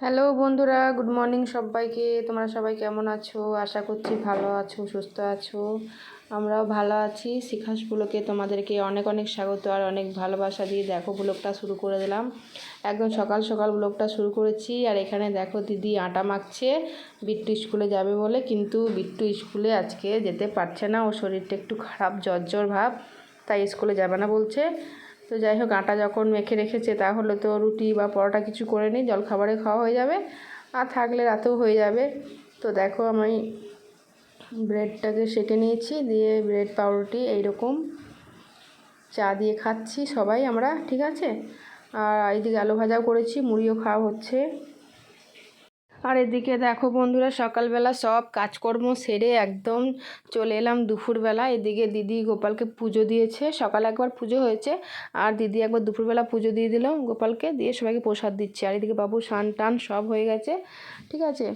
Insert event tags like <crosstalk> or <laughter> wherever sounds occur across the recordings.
Hello বন্ধুরা, good morning সবাইকে। তোমরা সবাই কেমন আছো? আশা করছি ভালো আছো, সুস্থ আছো। আমরাও ভালো আছি। শিখাস ব্লকে তোমাদেরকে অনেক অনেক স্বাগত আর অনেক ভালোবাসা দিয়ে দেখো ব্লগটা শুরু করে দিলাম। একদম সকাল সকাল ব্লগটা শুরু করেছি আর এখানে দেখো দিদি আটা মাখছে। বিট্টু স্কুলে যাবে বলে, কিন্তু বিট্টু স্কুলে আজকে যেতে পারছে না। ওর শরীরটা একটু খারাপ জ্বর ভাব, তাই স্কুলে যাবে না বলছে। তো যাই হোক আটা যখন মেখে রেখেছে তাহলে তো রুটি বা পরোটা কিছু করে নিই, জলখাবারে খাওয়া হয়ে যাবে। আর থাকলে রাতেও হয়ে যাবে। তো দেখো আমি ব্রেডটাকে সেঁকে নিয়েছি, দিয়ে ব্রেড পাউরুটি এইরকম চা দিয়ে খাচ্ছি সবাই আমরা, ঠিক আছে? আর এইদিকে আলু ভাজাও করেছি, মুড়িও খাওয়া হচ্ছে। আর এদিকে দেখো বন্ধুরা, সকালবেলা সব কাজকর্ম সেরে একদম চলে এলাম দুপুরবেলা। এদিকে দিদি গোপালকে পুজো দিয়েছে, সকাল একবার পুজো হয়েছে। আর দিদি একবার দুপুরবেলা পুজো দিয়ে দিলাম গোপালকে, দিয়ে সবাইকে প্রসাদ দিচ্ছে। আর এদিকে বাবু সান টান সব হয়ে গেছে, ঠিক আছে?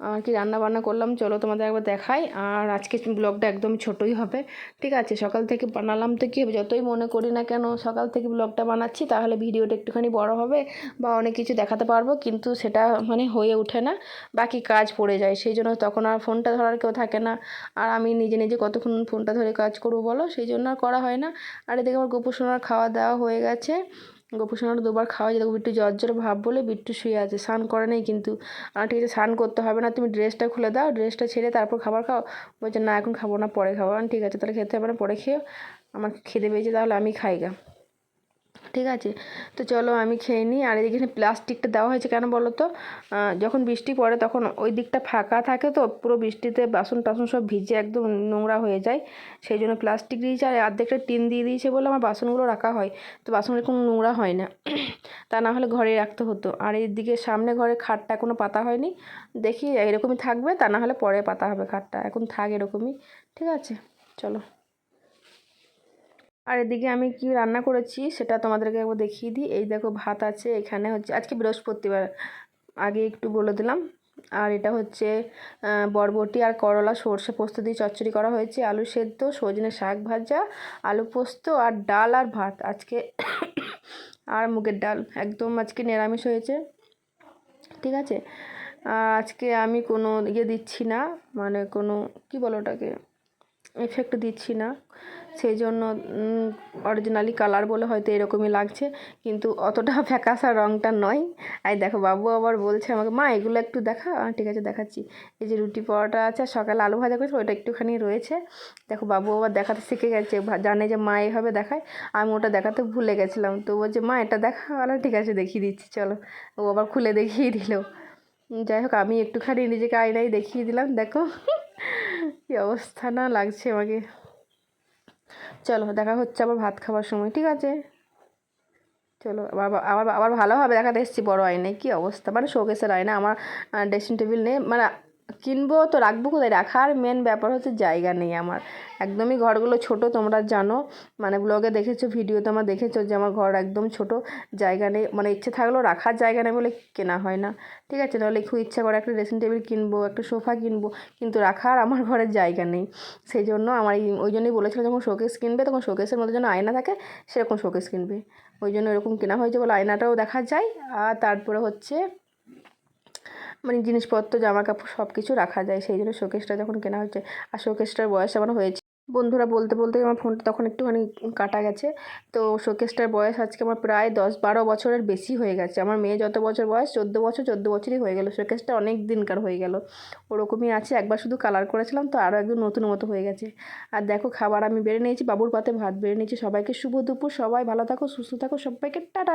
আর কি রান্না বান্না করলাম, চলো তোমাদের একবার দেখাই। আর আজকে ব্লগটা একদম ছোটোই হবে। ঠিক আছে, সকাল থেকে বানালাম তো কী হবে? যতই মনে করি না কেন, সকাল থেকে ব্লগটা বানাচ্ছি, তাহলে ভিডিওটা একটুখানি বড় হবে বা অনেক কিছু দেখাতে পারব, কিন্তু সেটা মানে হয়ে ওঠে না, বাকি কাজ পড়ে যায়। সেই জন্য তখন আর ফোনটা ধরার কেউ থাকে না। আর আমি নিজে নিজে কতক্ষণ ফোনটা ধরে কাজ করব বলো? সেই জন্য আর করা হয় না। আর এদিকে আমার গোপুসোনার খাওয়া দাওয়া হয়ে গেছে। গোপু সোনার দুবার খাওয়া যায় বিট্টু জ্বর জ্বর ভাব বলে বিট্টু শুয়ে আছে, স্নান করে নেই কিন্তু। আর ঠিক আছে, স্নান করতে হবে না, তুমি ড্রেসটা খুলে দাও, ড্রেসটা ছেড়ে তারপর খাবার খাও। বলছে, না, এখন খাব না, পরে খাব। ঠিক আছে, তাহলে খেতে হবে না, পরে খেয়ে আমার খেতে পেয়েছে, তাহলে আমি খাই গা। ঠিক আছে? তো চলো আমি খেয়ে নিই। আর এদিকে প্লাস্টিকটা দেওয়া হয়েছে কেন বলো তো? যখন বৃষ্টি পড়ে তখন ওই দিকটা ফাঁকা থাকে তো পুরো বৃষ্টিতে বাসন টাসন সব ভিজে একদম নোংরা হয়ে যায়। সেই জন্য প্লাস্টিক দিয়েছে আর অর্ধেকটা টিন দিয়ে দিয়েছে বলে আমার বাসনগুলো রাখা হয়। তো বাসনগুলো কোনো নোংরা হয় না। <clears throat> তা না হলে ঘরে রাখতে হতো। আর এইদিকে সামনে ঘরে খাটটা কোনো পাতা হয়নি। দেখি, এরকমই থাকবে, তা না হলে পরে পাতা হবে খাটটা। এখন থাক এরকমই। ঠিক আছে? চলো। আর এদিকে আমি কি রান্না করেছি সেটা তোমাদেরকে একবার দেখিয়ে দিই। এই দেখো ভাত আছে, এখানে হচ্ছে আজকে বৃহস্পতিবার, আগে একটু বলে দিলাম। আর এটা হচ্ছে বরবটি আর করলা, সর্ষে পোস্ত দিয়ে চচ্চড়ি করা হয়েছে, আলু সেদ্ধ, সজনে শাক ভাজা, আলু পোস্ত আর ডাল আর ভাত। আজকে আর মুগের ডাল, একদম আজকে নিরামিষ হয়েছে। ঠিক আছে? আর আজকে আমি কোনো ইয়ে দিচ্ছি না মানে কোনো, কি বলো ওটাকে এফেক্ট দিচ্ছি না। সেই জন্য অরিজিনালি কালার বলে হয়তো এরকমই লাগছে, কিন্তু অতটা <laughs> ফ্যাকাসা রঙটা নয়। আর দেখো, বাবু আবার বলছে আমাকে, মা, এগুলো একটু দেখা? ঠিক আছে, দেখাচ্ছি। এই যে রুটি পরোটা আছে সকালে আলু ভাজা করেছে ওটা একটুখানি রয়েছে। দেখো, বাবু আবার দেখাতে শিখে গেছে জানে যে মা এইভাবে দেখায়। আমি ওটা দেখাতে ভুলে গেছিলাম। তো বলছে, মা, এটা দেখা? বলো ঠিক আছে, দেখিয়ে দিচ্ছি, চলো। ও আবার খুলে দেখিয়ে দিল। যাই হোক, আমি একটুখানি নিজেকে আয়নায় দেখিয়ে দিলাম, দেখো। <laughs> কী অবস্থা না লাগছে আমাকে। চলো, দেখা হচ্ছে আবার ভাত খাওয়ার সময়, ঠিক আছে? চলো, আবার আবার আবার ভালোভাবে দেখাতে এসেছি বড় আয়নায়, কী অবস্থা? মানে শোকেসের আয়না, আমার ড্রেসিং টেবিল নেই মানে কিনবো তো রাখব কোথায়? রাখার মেন ব্যাপার হচ্ছে জায়গা নেই আমার। একদমই ঘরগুলো ছোট, তোমরা জানো। মানে ব্লগে দেখেছ ভিডিওতে আমার দেখেছ যে আমার ঘর একদম ছোট, জায়গা নেই। মানে ইচ্ছে থাকলেও রাখার জায়গা নেই বলে কেনা হয় না। ঠিক আছে নাহলে খুব ইচ্ছা করে একটা ড্রেসিং টেবিল কিনবো, একটা সোফা কিনবো, কিন্তু রাখার আমার ঘরের জায়গা নেই। সেই জন্য আমার ওই জন্যই বলেছিলো যখন শোকেস কিনবে, তখন শোকেসের মধ্যে যেন আয়না থাকে, সেরকম শোকেস কিনবে। ওই জন্য এরকম কেনা হয়েছে বলে আয়নাটাও দেখা যায়। আর তারপরে হচ্ছে মানে জিনিসপত্র জামা কাপড় সব কিছু রাখা যায়। সেই জন্য শোকেসটা যখন কেনা হচ্ছে, আর শোকেসটার বয়স আমার হয়েছে। বন্ধুরা বলতে বলতে আমার ফোনটা তখন একটুখানি কাটা গেছে। তো শোকেসটার বয়স আজকে আমার প্রায় দশ বারো বছরের বেশি হয়ে গেছে। আমার মেয়ে যত বছর বয়স, চোদ্দ বছর, চোদ্দ বছরই হয়ে গেল। শোকেসটা অনেক দিনকার হয়ে গেল। ওরকমই আছে। একবার শুধু কালার করেছিলাম, তো আরও একদম নতুন মতো হয়ে গেছে। আর দেখো, খাবার আমি বেড়ে নিয়েছি, বাবুর পাতে ভাত বেড়ে নিয়েছি। সবাইকে শুভ দুপুর। সবাই ভালো থাকো, সুস্থ থাকো, সবাইকে টাটা!